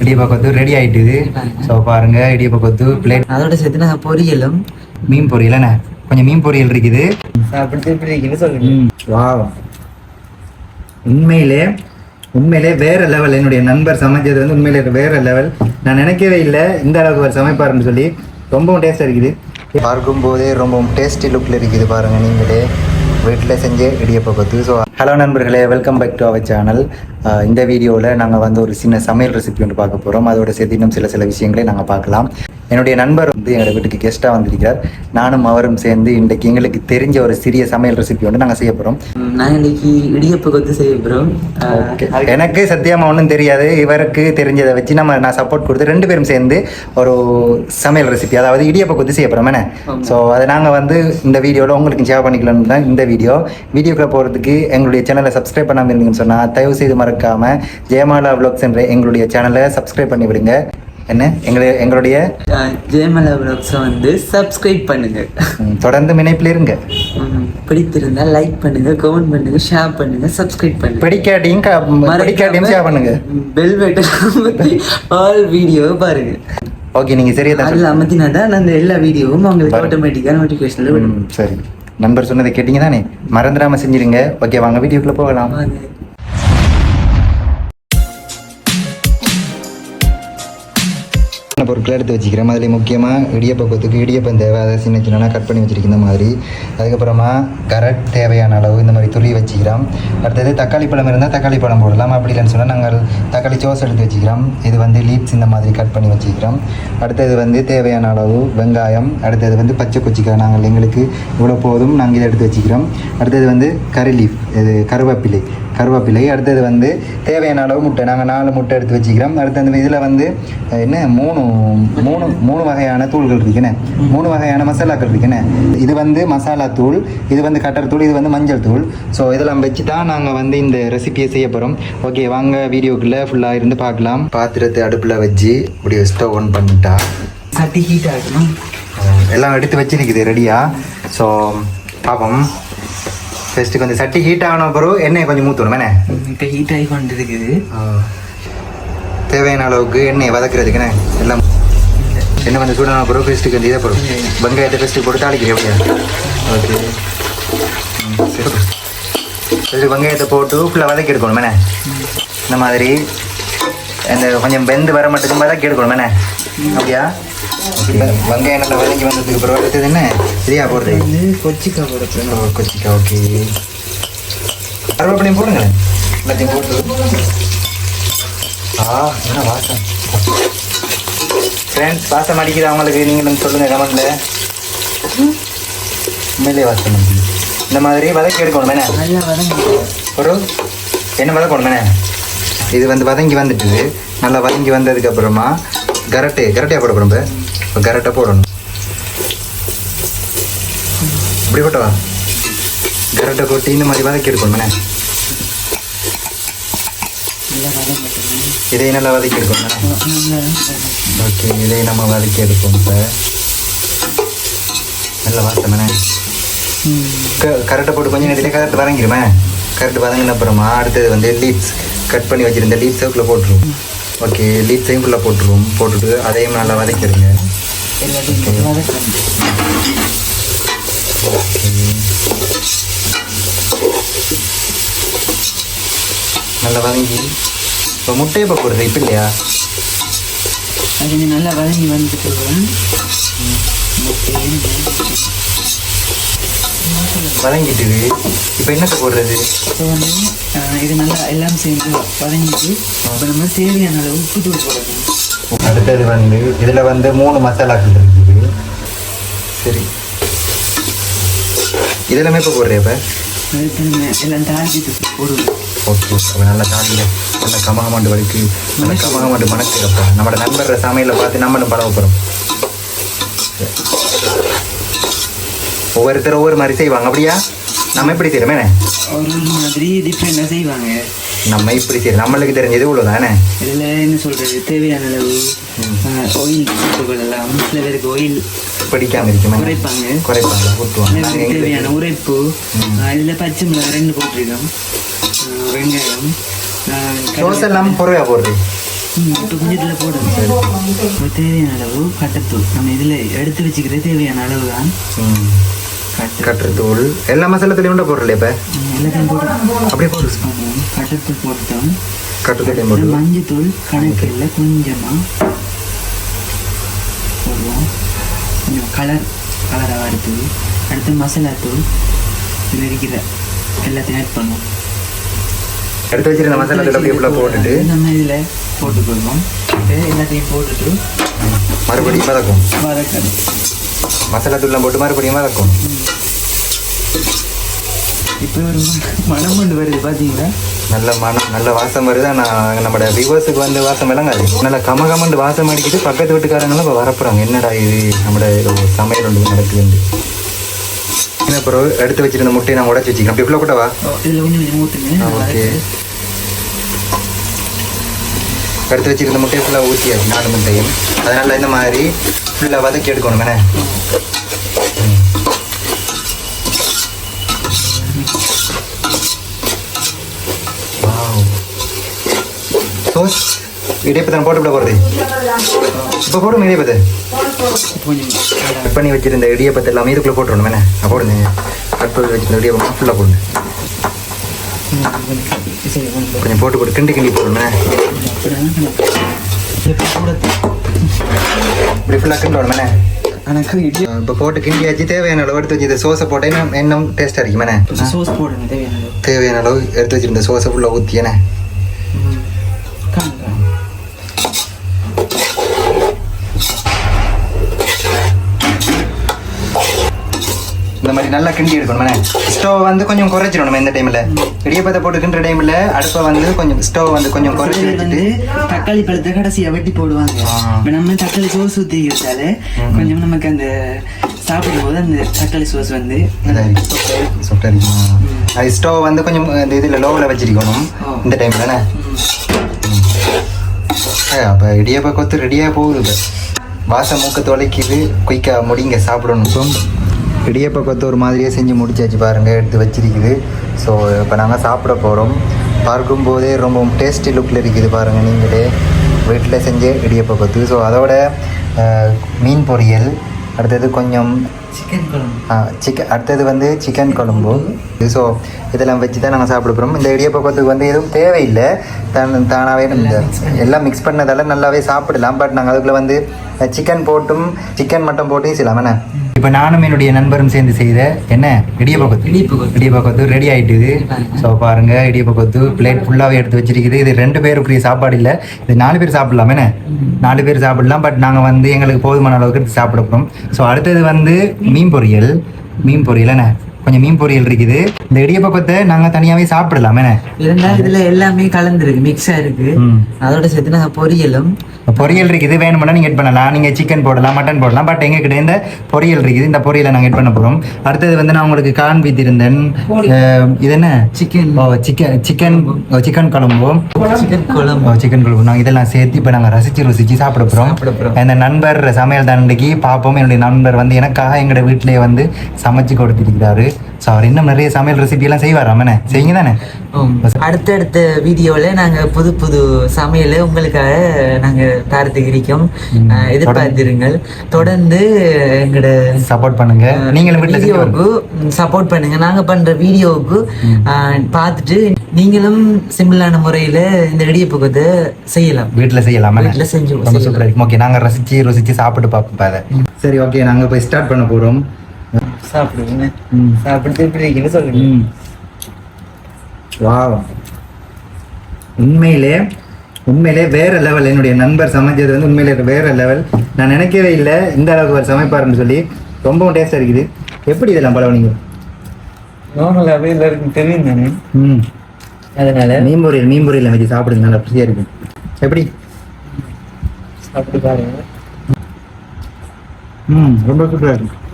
இடியப்ப கொத்து ரெடி ஆயிட்டுது. ஸோ பாருங்க இடியப்ப கொத்து பிளேட் அதோட சேர்த்து நாங்கள் பொரியலும். மீன் பொரியல் என்ன? கொஞ்சம் மீன் பொரியல் இருக்குது. சாப்பிட்டு இப்படி இருக்குன்னு சொல்லுங்க. வா உண்மையிலே உண்மையிலே வேற லெவல் என்னுடைய நண்பர் சமைச்சது வந்து உண்மையிலே வேற லெவல் நான் நினைக்கவே இல்லை இந்த அளவுக்கு அவர் சமைப்பாருன்னு சொல்லி. ரொம்பவும் டேஸ்டாக இருக்குது. பார்க்கும் போதே ரொம்பவும் டேஸ்டி லுக்கில் இருக்குது பாருங்க நீங்களே. வீட்டில் செஞ்ச இடியப்பை பற்றி ஸோ ஹலோ நண்பர்களே வெல்கம் பேக் டு அவர் சேனல் இந்த வீடியோவில் நாங்கள் வந்து ஒரு சின்ன சமையல் ரெசிபி ஒன்று பார்க்க போகிறோம் அதோட சேர்த்து இன்னும் சில சில விஷயங்களை நாங்கள் பார்க்கலாம். என்னுடைய நண்பர் வந்து எங்களோட வீட்டுக்கு கெஸ்ட்டாக வந்திருக்கிறார். நானும் அவரும் சேர்ந்து இன்றைக்கு எங்களுக்கு தெரிஞ்ச ஒரு சிறிய சமையல் ரெசிபி ஒன்று நாங்கள் செய்ய போகிறோம் நான் இன்னைக்கு இடியப்ப கொத்து செய்ய போகிறோம் எனக்கு சத்தியமா ஒன்றும் தெரியாது. இவருக்கு தெரிஞ்சதை வச்சு நம்ம நான் சப்போர்ட் கொடுத்து ரெண்டு பேரும் சேர்ந்து ஒரு சமையல் ரெசிபி அதாவது இடியப்ப கொத்து செய்ய போகிறோம் என்ன. ஸோ அதை நாங்கள் வந்து இந்த வீடியோவில் உங்களுக்கு ஷேர் பண்ணிக்கலாம்னு தான் இந்த வீடியோ. வீடியோக்குள்ள போகிறதுக்கு எங்களுடைய சேனலை சப்ஸ்கிரைப் பண்ணாமல் இருந்தீங்கன்னு சொன்னால் தயவு செய்து மறக்காமல் ஜெயமாலா vlogs என்ற எங்களுடைய சேனலை சப்ஸ்கிரைப் பண்ணி விடுங்க என்ன? எங்களுடைய எங்களுடைய ஜெயமலா பிளாக்ஸை வந்து சப்ஸ்கிரைப் பண்ணுங்க. தொடர்ந்து இணைப்பில் இருங்க. பிடித்திருந்தா லைக் பண்ணுங்க கமெண்ட் பண்ணுங்க ஷேர் பண்ணுங்க சப்ஸ்கிரைப் பண்ணுங்க. பிடிக்காட்டியும் பிடிக்காட்டியும் ஷேர் பண்ணுங்க. பெல் அமர்த்தி ஆல் வீடியோ பாருங்க. ஓகே நீங்கள் சரியா தான் அதில் அமர்த்தினா தான் அந்த எல்லா வீடியோவும் உங்களுக்கு ஆட்டோமேட்டிக்காக நோட்டிஃபிகேஷனில் சரி. நண்பர் சொன்னதை கேட்டீங்க தானே மறந்துடாம செஞ்சிருங்க. ஓகே வாங்க வீடியோக்குள்ள போகலாம். சின்ன பொருட்களை எடுத்து வச்சுக்கிறேன் அதில் முக்கியமாக இடியப்பக்கத்துக்கு இடியப்பம் தேவை. அதை சின்ன சின்னனா கட் பண்ணி வச்சுருக்கிற இந்த மாதிரி. அதுக்கப்புறமா கரட் தேவையான அளவு இந்த மாதிரி துருவி வச்சுக்கிறோம். அடுத்தது தக்காளி பழம் இருந்தால் தக்காளி பழம் போடலாம். அப்படி இல்லைன்னு சொன்னால் நாங்கள் தக்காளி சோஸ் எடுத்து வச்சுக்கிறோம். இது வந்து லீப்ஸ் இந்த மாதிரி கட் பண்ணி வச்சுக்கிறோம். அடுத்தது வந்து தேவையான அளவு வெங்காயம். அடுத்தது வந்து பச்சை குச்சிக்காய். நாங்கள் எங்களுக்கு இவ்வளோ போதும். நாங்கள் இதை எடுத்து வச்சுக்கிறோம். அடுத்தது வந்து கறி லீஃப் இது கருவேப்பிலை கருவேப்பிலை. அடுத்தது வந்து தேவையான அளவு முட்டை. நாங்கள் நாலு முட்டை எடுத்து வச்சுக்கிறோம். அடுத்து அந்த இதில் வந்து என்ன? மூணு மூணு மூணு வகையான தூள்கள் இருக்குண்ணே மூணு வகையான மசாலாக்கள் இருக்குண்ணே இது வந்து மசாலா தூள் இது வந்து கட்டர் தூள் இது வந்து மஞ்சள் தூள். ஸோ இதெல்லாம் வச்சு தான் நாங்கள் வந்து இந்த ரெசிபியை செய்ய போகிறோம் ஓகே வாங்க வீடியோக்குள்ளே ஃபுல்லாக இருந்து பார்க்கலாம். பாத்திரத்தை அடுப்பில் வச்சு இப்படி ஸ்டவ் ஆன் பண்ணிட்டா சட்டி ஹீட் ஆகணும். எல்லாம் எடுத்து வச்சிருக்குது ரெடியா ஸோ பார்ப்போம் ஃபஸ்ட்டுக்கு வந்து சட்டி ஹீட் ஆகணும் அப்புறம் எண்ணெயை கொஞ்சம் ஊற்றணும் என்ன? இப்போ ஹீட் ஆகி கொண்டு இருக்குது தேவையான அளவுக்கு எண்ணெயை வதக்குறதுக்குண்ணே எல்லாம் என்ன கொஞ்சம் சூடான ப்ரோ ஃபஸ்ட்டுக்கு வந்து இதை போடும் வெங்காயத்தை ஃபஸ்ட்டு போட்டு தாளிக்கிறேன் எப்படியா? ஓகே. சரி வெங்காயத்தை போட்டு ஃபுல்லாக வதக்கி எடுக்கணும் என்ன? இந்த மாதிரி. அந்த கொஞ்சம் வெந்து வர மட்டுக்கும் வதக்கி எடுக்கணும் என்ன? அப்படியா? ஓகே வெங்காயம் நல்லா வதக்கி வந்ததுக்கு அப்புறம் அடுத்தது என்ன? சரியா போடுறது? கொச்சிக்காய் கொச்சிக்கா கொச்சிக்காய் ஓகே. கருவேப்பிலையும் போடுங்க எல்லாத்தையும் போட்டு ஆ என்ன வாசம்? ஃப்ரெண்ட்ஸ் வாசம் அடிக்குது அவங்களுக்கு நீங்களும் சொல்லுங்க கமெண்ட்ல உண்மையிலே வாசம். இந்த மாதிரி வதக்கி எடுக்கணும் வதங்க ஒரு என்ன வதக்கணும் என்ன? இது வந்து வதங்கி வந்துட்டுது நல்லா வதங்கி வந்ததுக்கு அப்புறமா கரட்டை கரட்டையா போட போகிறோம் இப்போ. கரட்டை போடணும். இப்படி போட்டவா? கரட்டை கொட்டி இந்த மாதிரி வதக்கி எடுக்கணும் வதங்கட்டும் இதை நல்லா வதக்கி எடுக்கணும் ஓகே இதை நம்ம வதக்கி எடுப்போம் இப்போ. நல்ல வாசம் கரெக்டாக போட்டு கொஞ்சம் நேரத்தில் கரெக்ட் வதங்கிடுமே. கரெக்ட் வதங்கின அப்புறமா அடுத்தது வந்து லீப்ஸ் கட் பண்ணி வச்சுருந்த லீப்ஸை உள்ளே போட்டுருவோம். ஓகே லீப்ஸையும் ஃபுல்லாக போட்டுருவோம். போட்டுட்டு அதையும் நல்லா வதக்கிடுங்க. ஓகே. நல்லா வதங்கி. இப்போ முட்டையை போடுறது இப்போ இல்லையா? அது கொஞ்சம் நல்லா வதங்கி வந்துட்டு வதங்கிட்டுது இப்போ என்னத்தை போடுறது? வந்து இது நல்லா எல்லாம் சேர்ந்து வதங்கிட்டு இப்போ நம்ம தேவையான அளவு உப்பு தூள் போடணும். அடுத்தது வந்து இதில் வந்து மூணு மசாலாக்கள் இருக்குது. சரி. இதெல்லாமே இப்போ போடுறியா இப்போ? எல்லாம் தாளிட்டு போடுவோம் ஓகே அப்போ நல்லா தாண்டிய நல்ல கமகமாண்டு வலிக்கு நல்ல கமகமாண்டு மணக்கிறப்ப நம்மளோட நண்பர் சமையலை பார்த்து நம்மளும் பரவ போகிறோம் ஒவ்வொருத்தர் ஒவ்வொரு மாதிரி செய்வாங்க. அப்படியா? நம்ம இப்படி செய்கிறோமே ஒரு ஒரு மாதிரி டிஃப்ரெண்டாக செய்வாங்க. நம்ம இப்படி செய்யறோம் நம்மளுக்கு தெரிஞ்சது இவ்வளோ தானே இதில் என்ன சொல்கிறது தேவையான அளவு ஆயில் எல்லாம். சில பேருக்கு ஆயில் பிடிக்காம இருக்குமே. குறைப்பாங்க. குறைப்பாங்க. ஊற்றுவாங்க தேவையான உரைப்பு. இதில் பச்சை மிளகாய் ரெண்டு போட்டிருக்கோம். வெங்காயம் ஆஹ் தோசை எல்லாம் பொறுவையாக போடுறது? இப்போ கொஞ்சம் இதில் போடுங்க இப்போ தேவையான அளவு கட்டத்தூள். நம்ம இதில் எடுத்து வச்சுக்கிற தேவையான அளவு தான் ம். கட்டு கட்டுறதூள் எல்லா மசாலாத்துலையும் உண்டா போடுறல இப்போ? எல்லாத்தையும் போட்டு அப்படியே போடு. ஆமாம், கட்டத்தூள் போட்டுட்டோம். கட்டுறதுலையும் போட்டு மஞ்சத்தூள் கணக்கில் கொஞ்சமாக போடுவோம். கொஞ்சம் கலர் கலராக அடுத்தது அடுத்து மசாலா தூள் இதில் இருக்கிற எல்லாத்தையும் ஆட் பண்ணுவோம். எடுத்து வச்சிருந்த மசாலா தூள் அப்படியே ஃபுல்லாக போட்டுட்டு நம்ம இதில் போட்டு கொள்வோம் இப்போ எல்லாத்தையும் போட்டுட்டு மறுபடியும் வதக்கும் வதக்கணும். மசாலா தூள்லாம் போட்டு மறுபடியும் வதக்கும் இப்போ ஒரு மனம் கொண்டு வருது பார்த்தீங்களா? நல்ல மனம் நல்ல வாசம் வருது? ஆனால் நம்மளோட வியூவர்ஸுக்கு வந்து வாசம் விளங்காது நல்ல கம கமண்டு வாசம் அடிக்குது பக்கத்து வீட்டுக்காரங்களும் இப்போ வரப்போகிறாங்க என்னடா இது? நம்மளோட சமையல் ஒன்று நடக்குதுன்னு என்ன அப்புறம் எடுத்து வச்சிருந்த முட்டையை நான் உடச்சி வச்சுக்கிறேன். அப்படி இவ்வளோ கூட்டவா? இதில் கொஞ்சம் கொஞ்சம் ஊற்றுங்க ஆ, ஓகே. எடுத்து வச்சிருந்த முட்டையை ஃபுல்லாக ஊற்றியாச்சு நாலு முட்டையும். அதனால இந்த மாதிரி ஃபுல்லாக வதக்கி எடுக்கணும் என்ன? சோஸ் இடைப்பத்தை போட்டு விட போகிறது இப்போ போடும் இடைப்பத்தை கொஞ்சம் கட் பண்ணி வச்சிருந்த இடியப்பத்தை எல்லாமே இதுக்குள்ளே போட்டுருணும் நான் போடுங்க. கட் பண்ணி வச்சிருந்த இடியப்பம் ஃபுல்லாக போடுங்க. கொஞ்சம் போட்டு போட்டு கிண்டி கிண்டி போடணும் இப்படி ஃபுல்லாக கிண்டணும் என்ன எனக்கு இப்போ போட்டு கிண்டியாச்சு தேவையான அளவு எடுத்து வச்சு இந்த சோஸை போட்டேன். இன்னும் டேஸ்ட்டாக இருக்குமே சோஸ் போடணும் தேவையான அளவு. எடுத்து வச்சிருந்த சோஸை ஃபுல்லாக ஊற்றி என்ன காணுங்க இந்த மாதிரி நல்லா கிண்டி எடுக்கணுமே. ஸ்டவ் வந்து கொஞ்சம் குறைச்சிடணும் இந்த டைமில் இடியப்பத்தை போட்டு கிண்டுற டைமில் அடுப்பை வந்து கொஞ்சம் ஸ்டவ் வந்து கொஞ்சம் குறைச்சி வச்சுட்டு. தக்காளி பழத்தை கடைசியா வெட்டி போடுவாங்க. இப்ப நம்ம தக்காளி சோஸ் ஊற்றி வச்சாலே கொஞ்சம் நமக்கு அந்த சாப்பிடும் போது அந்த தக்காளி சோஸ் வந்து அது ஸ்டவ் வந்து கொஞ்சம் இந்த இதில் லோவில் வச்சிருக்கணும். இந்த டைமில் அப்போ இடியப்ப கொத்து ரெடியாக போகுது. வாசம் மூக்க தொலைக்குது. குயிக்காக முடிங்க சாப்பிடணும். இடியப்ப கொத்து ஒரு மாதிரியே செஞ்சு முடிச்சாச்சு பாருங்கள் எடுத்து வச்சிருக்குது. ஸோ இப்போ நாங்கள் சாப்பிட போகிறோம் பார்க்கும்போதே ரொம்ப டேஸ்டி லுக்கில் இருக்குது பாருங்கள் நீங்களே. வீட்டில் செஞ்ச இடியப்ப கொத்து ஸோ அதோட மீன் பொரியல் அடுத்தது கொஞ்சம் சிக்கன் குழம்பு. சிக்கன் அடுத்தது வந்து சிக்கன் குழம்பு. ஸோ இதெல்லாம் வச்சு தான் நாங்கள் சாப்பிட போகிறோம் இந்த இடியப்பக்கத்துக்கு வந்து எதுவும் தேவையில்லை. தான் தானாகவே எல்லாம் மிக்ஸ் பண்ணதால நல்லாவே சாப்பிடலாம். பட் நாங்கள் அதுக்குள்ளே வந்து சிக்கன் போட்டும் சிக்கன் மட்டும் போட்டும் என்ன? இப்போ நானும் என்னுடைய நண்பரும் சேர்ந்து செய்த என்ன? இடியப்பக்கத்து. இடியப்பக்கொத்து. ரெடி ஆயிட்டுது. ஸோ பாருங்க இடியப்பக்கத்து பிளேட் ஃபுல்லாகவே எடுத்து வச்சிருக்குது. இது ரெண்டு பேருக்குரிய சாப்பாடு இல்லை. இது நாலு பேர் சாப்பிடலாம் என்ன? நாலு பேர் சாப்பிடலாம் பட் நாங்கள் வந்து எங்களுக்கு போதுமான அளவுக்கு எடுத்து சாப்பிட போகிறோம் ஸோ அடுத்தது வந்து மீன் பொரியல். மீன் பொரியல் என்ன? கொஞ்சம் மீன் பொரியல் இருக்குது. இந்த இடியப்பக்கத்தை நாங்கள் தனியாகவே சாப்பிடலாம் என்ன? இருந்தாலும் இதுல எல்லாமே கலந்துருக்கு மிக்ஸ் ஆயிருக்கு ம். அதோட சேர்த்து நாங்கள் பொரியலும் பொரியல் இருக்குது. வேணும்னா நீங்கள் எட் பண்ணலாம். நீங்கள் சிக்கன் போடலாம் மட்டன் போடலாம். பட் எங்ககிட்ட இந்த பொரியல் இருக்குது. இந்த பொரியலை நாங்கள் எட் பண்ண போகிறோம் அடுத்தது வந்து நான் உங்களுக்கு காண்பித்திருந்தேன் இது என்ன? Chicken oh chicken chicken chicken குழம்பும் சிக்கன் குழம்பு. சிக்கன் குழம்பு. நாங்கள் இதெல்லாம் சேர்த்து இப்போ நாங்கள் ரசிச்சு ருசிச்சு சாப்பிட போகிறோம். அந்த நண்பர் சமையல் தண்டைக்கு பார்ப்போம் என்னுடைய நண்பர் வந்து எனக்காக எங்களோட வீட்டிலேயே வந்து சமைச்சு கொடுத்துருக்கிறாரு. ஸோ அவர் இன்னும் நிறைய சமையல் ரெசிபி எல்லாம் செய்வார் அம்மனே? செய்யுங்க தானே? அடுத்தடுத்த வீடியோவில் நாங்கள் புது புது சமையல் உங்களுக்காக நாங்கள் தரத்துக்கு இருக்கோம் ம். அஹ் எதிர்பார்த்திருங்கள். தொடர்ந்து எங்களோட சப்போர்ட் பண்ணுங்க. நீங்களும் வீடியோவுக்கு சப்போர்ட் பண்ணுங்க. நாங்க பண்ற வீடியோவுக்கு பார்த்துட்டு நீங்களும் சிம்பிளான முறையில இந்த இடியப்பக்கத்தை செய்யலாம். வீட்டில் செய்யலாமா வீட்டுல செஞ்சு ஓகே நாங்கள் ரசிச்சு ருசிச்சு சாப்பிட்டு பார்ப்போம் அதை சரி ஓகே நாங்கள் போய் ஸ்டார்ட் பண்ண போகிறோம் சாப்பிடுங்க. சாப்பிட்டு எப்படி இருக்குன்னு சொல்லுங்க. வாவ். உண்மையிலே உண்மையிலே வேற லெவல் என்னுடைய நண்பர் சமைச்சது வந்து உண்மையிலே வேற லெவல் நான் நினைக்கவே இல்லை இந்த அளவுக்கு அவர் சமைப்பாருன்னு சொல்லி. ரொம்பவும் டேஸ்டாக இருக்குது. எப்படி இதெல்லாம் பழவனீங்க நார்மலாகவே எல்லாருக்கும் தெரியும் தானே. ம். அதனால மீன் பொரியல் மீன் பொரியல் வச்சு சாப்பிடுங்க நல்லா ருசியாக இருக்கும் எப்படி? சாப்பிட்டு பாருங்க. ம் ரொம்ப சூப்பராக இருக்கும்